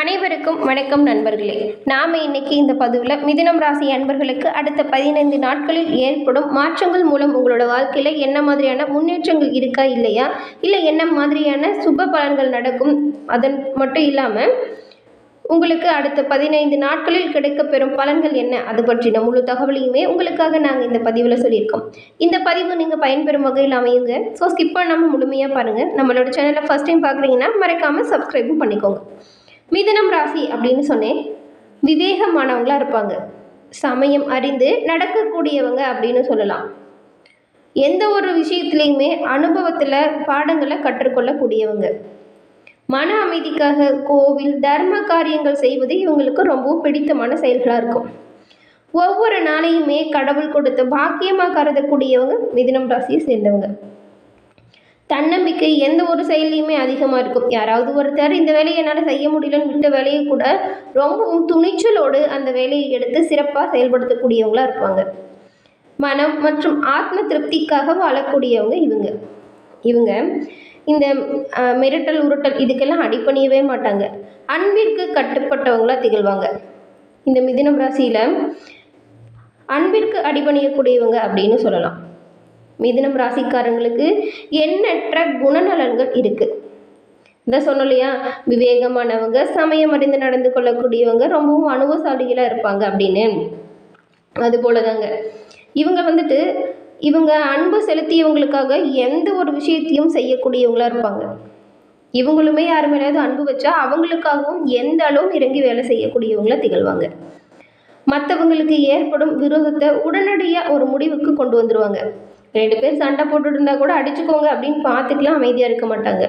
அனைவருக்கும் வணக்கம் நண்பர்களே. நாம் இன்னைக்கு இந்த பதிவில் மிதுனம் ராசி அன்பர்களுக்கு அடுத்த பதினைந்து நாட்களில் ஏற்படும் மாற்றங்கள் மூலம் உங்களோட வாழ்க்கையில் என்ன மாதிரியான முன்னேற்றங்கள் இருக்கா இல்லையா? இல்லை என்ன மாதிரியான சுப பலன்கள் நடக்கும்? அதன் மட்டும் இல்லாமல் உங்களுக்கு அடுத்த பதினைந்து நாட்களில் கிடைக்கப்பெறும் பலன்கள் என்ன? அது பற்றின முழு தகவலையுமே உங்களுக்காக நாங்கள் இந்த பதிவில் சொல்லியிருக்கோம். இந்த பதிவு நீங்கள் பயன்பெறும் வகையில் அமையுங்க. ஸோ ஸ்கிப் பண்ணாமல் முழுமையாக பாருங்கள் நம்மளோட சேனலை ஃபஸ்ட் டைம் பார்க்குறீங்கன்னா மறக்காமல் சப்ஸ்கிரைபும் பண்ணிக்கோங்க. மிதனம் ராசி அப்படின்னு சொன்னேன். விவேகமானவங்களாக இருப்பாங்க. சமயம் அறிந்து நடக்கக்கூடியவங்க அப்படின்னு சொல்லலாம். எந்த ஒரு விஷயத்துலையுமே அனுபவத்தில் பாடங்களை கற்றுக்கொள்ளக்கூடியவங்க. மன அமைதிக்காக கோவில் தர்ம காரியங்கள் செய்வது இவங்களுக்கு ரொம்பவும் பிடித்தமான செயல்களாக இருக்கும். ஒவ்வொரு நாளையுமே கடவுள் கொடுத்த பாக்கியமாக கருதக்கூடியவங்க மிதினம் ராசியை சேர்ந்தவங்க. தன்னம்பிக்கை எந்த ஒரு செயல்லையுமே அதிகமாக இருக்கும். யாராவது ஒருத்தர் இந்த வேலையை என்னால் செய்ய முடியலன்னு விட்ட வேலையை கூட ரொம்பவும் துணிச்சலோடு அந்த வேலையை எடுத்து சிறப்பாக செயல்படுத்தக்கூடியவங்களாக இருப்பாங்க. மனம் மற்றும் ஆத்ம திருப்திக்காக வாழக்கூடியவங்க இவங்க. இவங்க இந்த மிரட்டல் உருட்டல் இதுக்கெல்லாம் அடிப்பணியவே மாட்டாங்க. அன்பிற்கு கட்டுப்பட்டவங்களா திகழ்வாங்க. இந்த மிதினம் ராசியில் அன்பிற்கு அடிபணியக்கூடியவங்க அப்படின்னு சொல்லலாம். மிதுனம் ராசிக்காரங்களுக்கு எண்ணற்ற குணநலன்கள் இருக்குது இந்த சொன்னோம் இல்லையா விவேகமானவங்க சமயம் அறிந்து நடந்து கொள்ளக்கூடியவங்க ரொம்பவும் அனுபவசாலிகளாக இருப்பாங்க அப்படின்னு. அது போல தாங்க இவங்க வந்துட்டு இவங்க அன்பு செலுத்தியவங்களுக்காக எந்த ஒரு விஷயத்தையும் செய்யக்கூடியவங்களா இருப்பாங்க. இவங்களுமே யார் மேலேயாவது அன்பு வச்சா அவங்களுக்காகவும் எந்த அளவும் இறங்கி வேலை செய்யக்கூடியவங்கள திகழ்வாங்க. மற்றவங்களுக்கு ஏற்படும் விரோதத்தை உடனடியாக ஒரு முடிவுக்கு கொண்டு வந்துருவாங்க. ரெண்டு பேர் சண்டை போட்டுட்டு இருந்தா கூட அடிச்சுக்கோங்க அப்படின்னு பார்த்துக்கலாம் அமைதியாக இருக்க மாட்டாங்க.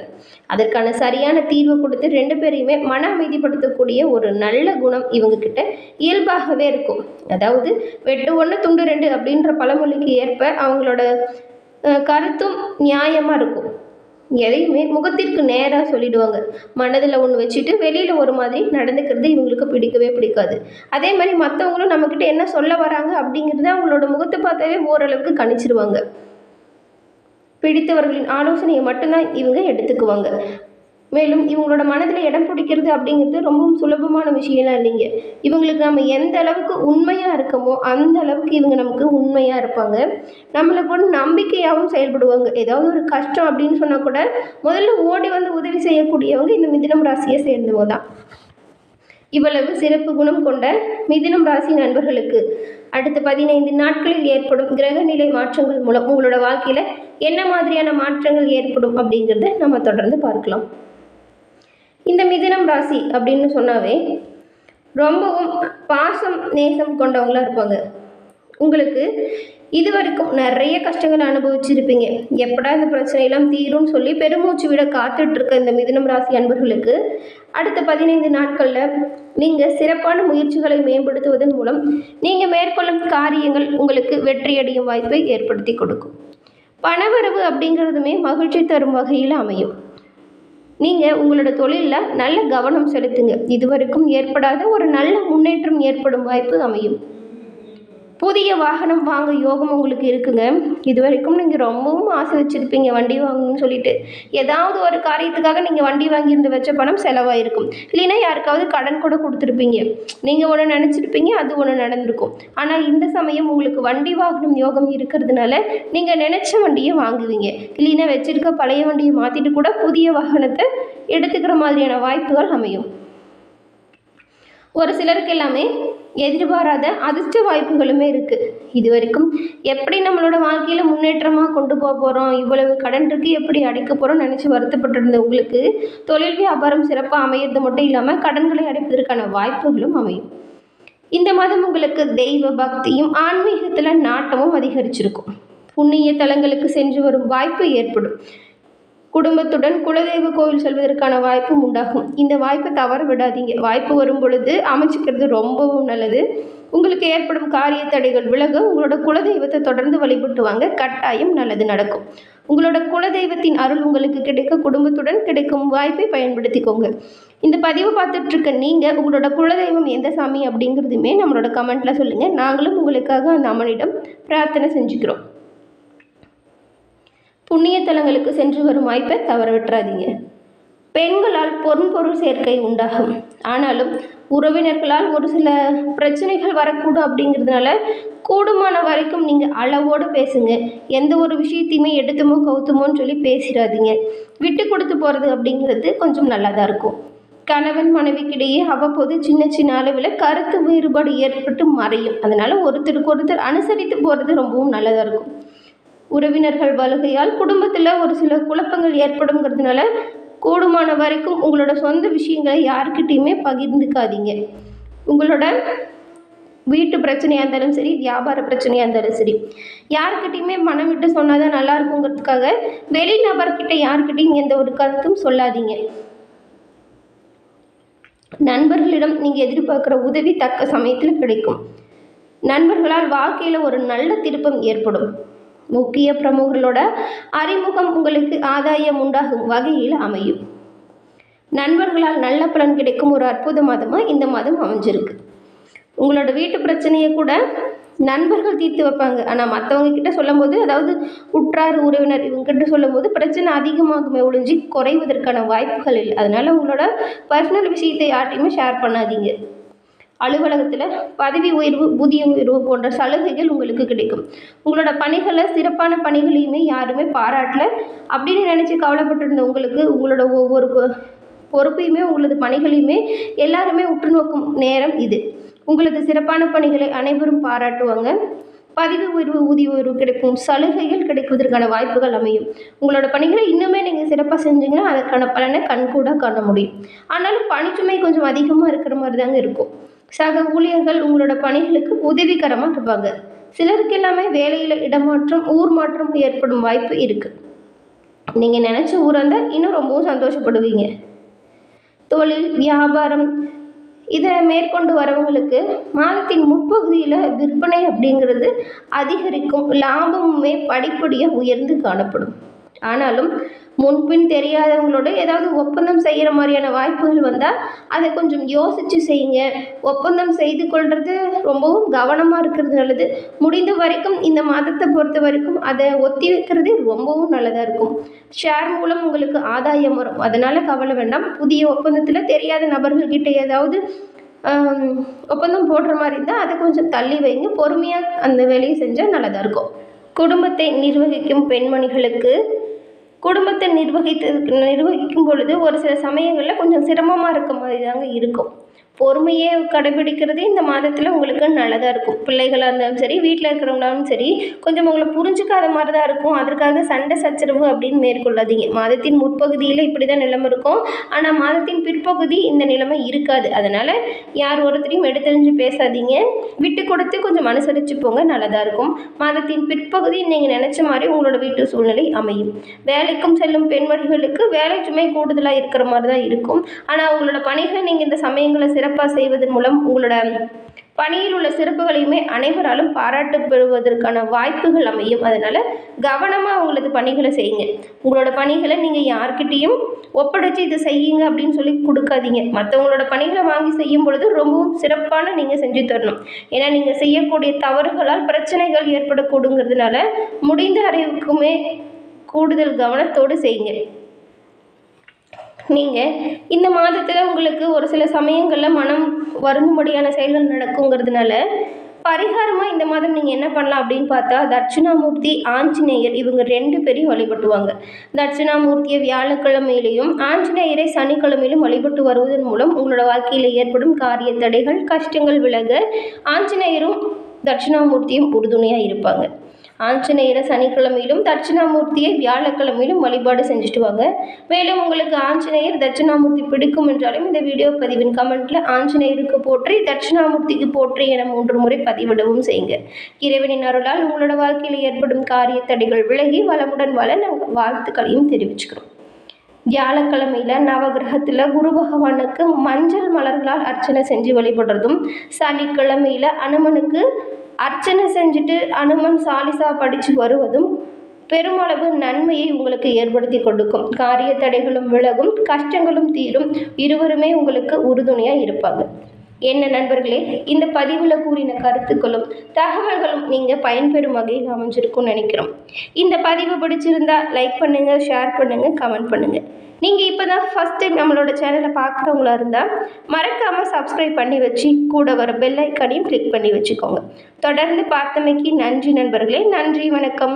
அதற்கான சரியான தீர்வை கொடுத்து ரெண்டு பேரையுமே மன அமைதிப்படுத்தக்கூடிய ஒரு நல்ல குணம் இவங்க கிட்ட இயல்பாகவே இருக்கும். அதாவது வெட்டு ஒன்று துண்டு ரெண்டு அப்படின்ற பழமொழிக்கு ஏற்ப அவங்களோட கருத்தும் நியாயமாக இருக்கும். எதையுமே முகத்திற்கு நேராக சொல்லிடுவாங்க. மனதில் ஒன்று வச்சுட்டு வெளியில் ஒரு மாதிரி நடந்துக்கிறது இவங்களுக்கு பிடிக்கவே பிடிக்காது. அதே மாதிரி மற்றவங்களும் நம்மக்கிட்ட என்ன சொல்ல வராங்க அப்படிங்கிறத அவங்களோட முகத்தை பார்த்தாவே ஓரளவுக்கு கணிச்சிருவாங்க. பிடித்தவர்களின் ஆலோசனையை மட்டும்தான் இவங்க எடுத்துக்குவாங்க. மேலும் இவங்களோட மனதில் இடம் பிடிக்கிறது அப்படிங்கிறது ரொம்பவும் சுலபமான விஷயம்லாம் இல்லைங்க. இவங்களுக்கு நம்ம எந்த அளவுக்கு உண்மையாக இருக்கமோ அந்த அளவுக்கு இவங்க நமக்கு உண்மையாக இருப்பாங்க. நம்மளை கூட நம்பிக்கையாகவும் செயல்படுவாங்க. ஏதாவது ஒரு கஷ்டம் அப்படின்னு சொன்னால் கூட முதல்ல ஓடி வந்து உதவி செய்யக்கூடியவங்க இந்த மிதினம் ராசியை சேர்ந்தவங்க தான். இவ்வளவு சிறப்பு குணம் கொண்ட மிதினம் ராசி நண்பர்களுக்கு அடுத்த பதினைந்து நாட்களில் ஏற்படும் கிரகநிலை மாற்றங்கள் மூலம் உங்களோட வாழ்க்கையில் என்ன மாதிரியான மாற்றங்கள் ஏற்படும் அப்படிங்கிறத நம்ம தொடர்ந்து பார்க்கலாம். இந்த மிதினம் ராசி அப்படின்னு சொன்னாவே ரொம்பவும் பாசம் நேசம் கொண்டவங்களா இருப்பாங்க. உங்களுக்கு இது வரைக்கும் நிறைய கஷ்டங்கள் அனுபவிச்சிருப்பீங்க. எப்படா இந்த பிரச்சனையெல்லாம் தீரும்னு சொல்லி பெருமூச்சு விட காத்துட்டு இருக்க இந்த மிதுனம் ராசி அன்பர்களுக்கு அடுத்த பதினைந்து நாட்களில் நீங்கள் சிறப்பான முயற்சிகளை மேம்படுத்துவதன் மூலம் நீங்கள் மேற்கொள்ளும் காரியங்கள் உங்களுக்கு வெற்றியடையும் வாய்ப்பை ஏற்படுத்தி கொடுக்கும். பணவரவு அப்படிங்கிறதுமே மகிழ்ச்சி தரும் வகையில் அமையும். நீங்கள் உங்களோட தொழிலில் நல்ல கவனம் செலுத்துங்க. இதுவரைக்கும் ஏற்படாத ஒரு நல்ல முன்னேற்றம் ஏற்படும் வாய்ப்பு அமையும். புதிய வாகனம் வாங்க யோகம் உங்களுக்கு இருக்குங்க. இது வரைக்கும் நீங்கள் ரொம்பவும் ஆசை வச்சுருப்பீங்க வண்டி வாங்கணும்னு சொல்லிட்டு. ஏதாவது ஒரு காரியத்துக்காக நீங்கள் வண்டி வாங்கியிருந்து வச்ச பணம் செலவாயிருக்கும். இல்லைன்னா யாருக்காவது கடன் கூட கொடுத்துருப்பீங்க. நீங்கள் ஒன்று நினச்சிருப்பீங்க அது ஒன்று நடந்திருக்கும். ஆனால் இந்த சமயம் உங்களுக்கு வண்டி வாகனம் யோகம் இருக்கிறதுனால நீங்கள் நினச்ச வண்டியை வாங்குவீங்க. இல்லைன்னா வச்சுருக்க பழைய வண்டியை மாற்றிட்டு கூட புதிய வாகனத்தை எடுத்துக்கிற மாதிரியான வாய்ப்புகள் அமையும். ஒரு சிலருக்கு எல்லாமே எதிர்பாராத அதிர்ஷ்ட வாய்ப்புகளுமே இருக்குது இது வரைக்கும் எப்படி நம்மளோட வாழ்க்கையில் முன்னேற்றமாக கொண்டு போக போகிறோம் இவ்வளவு கடன் இருக்குது எப்படி அடைக்க போகிறோம்னு நினச்சி வருத்தப்பட்டிருந்த உங்களுக்கு தொழில் வியாபாரம் சிறப்பாக அமையிறது மட்டும் இல்லாமல் கடன்களை அடைப்பதற்கான வாய்ப்புகளும் அமையும். இந்த மாதம் உங்களுக்கு தெய்வ பக்தியும் ஆன்மீகத்தில் நாட்டமும் அதிகரிச்சிருக்கும். புண்ணிய தலங்களுக்கு சென்று வரும் வாய்ப்பு ஏற்படும். குடும்பத்துடன் குலதெய்வ கோவில் செல்வதற்கான வாய்ப்பும் உண்டாகும். இந்த வாய்ப்பை தவற விடாதீங்க. வாய்ப்பு வரும் பொழுது அமைச்சிக்கிறது ரொம்பவும் நல்லது. உங்களுக்கு ஏற்படும் காரிய தடைகள் விலக உங்களோட குலதெய்வத்தை தொடர்ந்து வழிபட்டு வாங்க கட்டாயம் நல்லது நடக்கும். உங்களோட குலதெய்வத்தின் அருள் உங்களுக்கு கிடைக்க குடும்பத்துடன் கிடைக்கும் வாய்ப்பை பயன்படுத்திக்கோங்க. இந்த பதிவு பார்த்துட்ருக்க நீங்கள் உங்களோட குலதெய்வம் எந்த சாமி அப்படிங்கிறதுமே நம்மளோட கமெண்ட்டில் சொல்லுங்கள் நாங்களும் உங்களுக்காக அந்த அம்மனிடம் பிரார்த்தனை செஞ்சுக்கிறோம். புண்ணிய தலங்களுக்கு சென்று வரும் வாய்ப்பை தவற விட்டுறாதீங்க பெண்களால் பொன்பொருள் சேர்க்கை உண்டாகும். ஆனாலும் உறவினர்களால் ஒரு சில பிரச்சனைகள் வரக்கூடும் அப்படிங்கிறதுனால கூடுமான வரைக்கும் நீங்கள் அளவோடு பேசுங்க. எந்த ஒரு விஷயத்தையுமே எடுத்துமோ கவுத்துமோன்னு சொல்லி பேசிடாதீங்க விட்டு கொடுத்து போகிறது அப்படிங்கிறது கொஞ்சம் நல்லா தான் இருக்கும். கணவன் மனைவிக்கிடையே அவ்வப்போது சின்ன சின்ன அளவில் கருத்து வேறுபாடு ஏற்பட்டு மறையும். அதனால் ஒருத்தருக்கு ஒருத்தர் அனுசரித்து போகிறது ரொம்பவும் நல்லதாக இருக்கும். உறவினர்கள் வருகையால் குடும்பத்தில் ஒரு சில குழப்பங்கள் ஏற்படுங்கிறதுனால கூடுமான வரைக்கும் உங்களோட சொந்த விஷயங்களை யாருக்கிட்டேயுமே பகிர்ந்துக்காதீங்க. உங்களோட வீட்டு பிரச்சனையாக இருந்தாலும் சரி வியாபார பிரச்சனையாக இருந்தாலும் சரி யாருக்கிட்டேயுமே மனம் விட்டு சொன்னால் தான் நல்லா இருக்குங்கிறதுக்காக வெளிநபர்கிட்ட யாருக்கிட்டையும் எந்த ஒரு கருத்தும் சொல்லாதீங்க. நண்பர்களிடம் நீங்கள் எதிர்பார்க்குற உதவி தக்க சமயத்தில் கிடைக்கும். நண்பர்களால் வாழ்க்கையில் ஒரு நல்ல திருப்பம் ஏற்படும். முக்கிய பிரமுகர்களோட அறிமுகம் உங்களுக்கு ஆதாயம் உண்டாகும் வகையில் அமையும். நண்பர்களால் நல்ல பலன் கிடைக்கும் ஒரு அற்புத மாதமாக இந்த மாதம் அமைஞ்சிருக்கு. உங்களோட வீட்டு பிரச்சனையை கூட நண்பர்கள் தீர்த்து வைப்பாங்க. ஆனால் மற்றவங்க கிட்ட சொல்லும்போது அதாவது உற்றார் உறவினர் இவங்ககிட்ட சொல்லும்போது பிரச்சனை அதிகமாகுமே ஒழிஞ்சு குறைவதற்கான வாய்ப்புகள் இல்லை. அதனால் உங்களோட பர்சனல் விஷயத்தை யார்ட்டையுமே ஷேர் பண்ணாதீங்க. அலுவலகத்தில் பதவி உயர்வு ஊதிய உயர்வு போன்ற சலுகைகள் உங்களுக்கு கிடைக்கும். உங்களோட பணிகளை சிறப்பான பணிகளையுமே யாருமே பாராட்டல. அப்படின்னு நினச்சி கவலைப்பட்டிருந்த உங்களுக்கு உங்களோட ஒவ்வொரு பொ- பொறுப்பையுமே உங்களது பணிகளையுமே எல்லாருமே உற்று நோக்கும் நேரம் இது. உங்களது சிறப்பான பணிகளை அனைவரும் பாராட்டுவாங்க. பதவி உயர்வு ஊதிய உயர்வு கிடைக்கும். சலுகைகள் கிடைப்பதற்கான வாய்ப்புகள் அமையும். உங்களோட பணிகளை இன்னுமே நீங்கள் சிறப்பாக செஞ்சீங்கன்னா அதற்கான பலனை கண்கூடாக காண முடியும். ஆனாலும் பணிச்சுமை கொஞ்சம் அதிகமாக இருக்கிற மாதிரி தாங்க இருக்கும். சக ஊழியர்கள் உங்களோட பணிகளுக்கு உதவிகரமாக இருப்பாங்க. சிலருக்கு எல்லாமே வேலையில் இடமாற்றம் ஊர் மாற்றம் ஏற்படும் வாய்ப்பு இருக்குது நீங்கள் நினச்ச ஊராக இருந்தால் இன்னும் ரொம்பவும் சந்தோஷப்படுவீங்க. தொழில் வியாபாரம் இதை மேற்கொண்டு வரவங்களுக்கு மாதத்தின் முற்பகுதியில் விற்பனை அப்படிங்கிறது அதிகரிக்கும் லாபமுமே படிப்படியாக உயர்ந்து காணப்படும். ஆனாலும் முன்பின் தெரியாதவங்களோட ஏதாவது ஒப்பந்தம் செய்கிற மாதிரியான வாய்ப்புகள் வந்தால் அதை கொஞ்சம் யோசித்து செய்யுங்க. ஒப்பந்தம் செய்து கொள்வது ரொம்பவும் கவனமாக இருக்கிறது நல்லது. முடிந்த வரைக்கும் இந்த மாதத்தை பொறுத்த வரைக்கும் அதை ஒத்தி வைக்கிறது ரொம்பவும் நல்லதாக இருக்கும். ஷேர் மூலம் உங்களுக்கு ஆதாயம் வரும். அதனால் கவலை வேண்டாம். புதிய ஒப்பந்தத்தில் தெரியாத நபர்கள்கிட்ட ஏதாவது ஒப்பந்தம் போடுற மாதிரி இருந்தால் அதை கொஞ்சம் தள்ளி வைங்க. பொறுமையாக அந்த வேலையை செஞ்சால் நல்லதாக இருக்கும். குடும்பத்தை நிர்வகிக்கும் பெண்மணிகளுக்கு குடும்பத்தை நிர்வகித்து நிர்வகிக்கும் பொழுது ஒரு சில சமயங்களில் கொஞ்சம் சிரமமாக இருக்க மாதிரி தாங்க இருக்கும். பொறுமையே கடைபிடிக்கிறது இந்த மாதத்தில் உங்களுக்கு நல்லதாக இருக்கும். பிள்ளைகளாக இருந்தாலும் சரி வீட்டில் இருக்கிறவங்களாலும் சரி கொஞ்சம் உங்களை புரிஞ்சுக்காத மாதிரி தான் இருக்கும். அதற்காக சண்டை சச்சரவு அப்படின்னு மேற்கொள்ளாதீங்க. மாதத்தின் முற்பகுதியில் இப்படி தான் நிலைமை இருக்கும். ஆனால் மாதத்தின் பிற்பகுதி இந்த நிலைமை இருக்காது. அதனால் யார் ஒருத்தரையும் எடுத்தறிஞ்சு பேசாதீங்க. விட்டு கொடுத்து கொஞ்சம் அனுசரித்து போங்க நல்லதாக இருக்கும். மாதத்தின் பிற்பகுதி நீங்கள் நினச்ச மாதிரி உங்களோட வீட்டு சூழ்நிலை அமையும். வேலைக்கும் செல்லும் பெண்மணிகளுக்கு வேலை சுமை கூடுதலாக இருக்கிற மாதிரி தான் இருக்கும். ஆனால் உங்களோட பணிகளை நீங்கள் இந்த சமயங்களை சிறப்பு சிறப்பாக செய்வதன் மூலம் உங்களோட பணியில் உள்ள சிறப்புகளையுமே அனைவராலும் பாராட்டு பெறுவதற்கான வாய்ப்புகள் அமையும். அதனால் கவனமாக உங்களது பணிகளை செய்யுங்க. உங்களோட பணிகளை நீங்கள் யார்கிட்டேயும் ஒப்படைச்சு இதை செய்யுங்க அப்படின்னு சொல்லி கொடுக்காதீங்க. மற்றவங்களோட பணிகளை வாங்கி செய்யும் பொழுது ரொம்பவும் சிறப்பான நீங்கள் செஞ்சு தரணும். ஏன்னா நீங்கள் செய்யக்கூடிய தவறுகளால் பிரச்சனைகள் ஏற்படக்கூடுங்கிறதுனால முடிந்த அறிவுக்குமே கூடுதல் கவனத்தோடு செய்யுங்க. நீங்கள் இந்த மாதத்தில் உங்களுக்கு ஒரு சில சமயங்களில் மனம் வருந்தும்படியான செயல்கள் நடக்குங்கிறதுனால பரிகாரமாக இந்த மாதம் நீங்கள் என்ன பண்ணலாம் அப்படின்னு பார்த்தா தட்சிணாமூர்த்தி ஆஞ்சநேயர் இவங்க ரெண்டு பேரையும் வழிபட்டுவாங்க. தட்சிணாமூர்த்தியை வியாழக்கிழமையிலையும் ஆஞ்சநேயரை சனிக்கிழமையிலும் வழிபட்டு வருவதன் மூலம் உங்களோட வாழ்க்கையில் ஏற்படும் காரிய தடைகள் கஷ்டங்கள் விலக ஆஞ்சநேயரும் தட்சிணாமூர்த்தியும் உறுதுணையாக இருப்பாங்க. ஆஞ்சநேயரை சனிக்கிழமையிலும் தட்சிணாமூர்த்தியை வியாழக்கிழமையிலும் வழிபாடு செஞ்சுட்டு வாங்க மேலும் உங்களுக்கு ஆஞ்சநேயர் தட்சிணாமூர்த்தி பிடிக்கும் என்றாலும் இந்த வீடியோ பதிவின் கமெண்ட்ல ஆஞ்சநேயருக்கு போற்றி தட்சிணாமூர்த்திக்கு போற்றி என மூன்று முறை பதிவிடவும் செய்யுங்க. இறைவனின் அருளால் உங்களோட வாழ்க்கையில் ஏற்படும் காரிய தடைகள் விலகி வளமுடன் வாழ நாங்கள் வாழ்த்துக்களையும் தெரிவிச்சுக்கிறோம். வியாழக்கிழமையில நவகிரகத்தில் குரு பகவானுக்கு மஞ்சள் மலர்களால் அர்ச்சனை செஞ்சு வழிபடுறதும் சனிக்கிழமையில அனுமனுக்கு அர்ச்சனை செஞ்சுட்டு அனுமன் சாலிசா படித்து வருவதும் பெருமளவு நன்மையை உங்களுக்கு ஏற்படுத்தி கொடுக்கும். காரிய தடைகளும் விலகும் கஷ்டங்களும் தீரும். இருவருமே உங்களுக்கு உறுதுணையாக இருப்பாங்க. என்ன நண்பர்களே இந்த பதிவில் கூறின கருத்துக்களும் தகவல்களும் நீங்கள் பயன்பெறும் வகையில் அமைஞ்சிருக்கும்னு நினைக்கிறோம். இந்த பதிவு பிடிச்சிருந்தா லைக் பண்ணுங்கள் ஷேர் பண்ணுங்கள் கமெண்ட் பண்ணுங்கள் நீங்கள் இப்போ தான் ஃபஸ்ட் டைம் நம்மளோட சேனலை பார்க்குறவங்களா இருந்தால் மறக்காமல் சப்ஸ்கிரைப் பண்ணி வச்சு கூட வர பெல் ஐக்கானையும் கிளிக் பண்ணி வச்சுக்கோங்க. தொடர்ந்து பார்த்தமைக்கு நன்றி நண்பர்களே நன்றி வணக்கம்.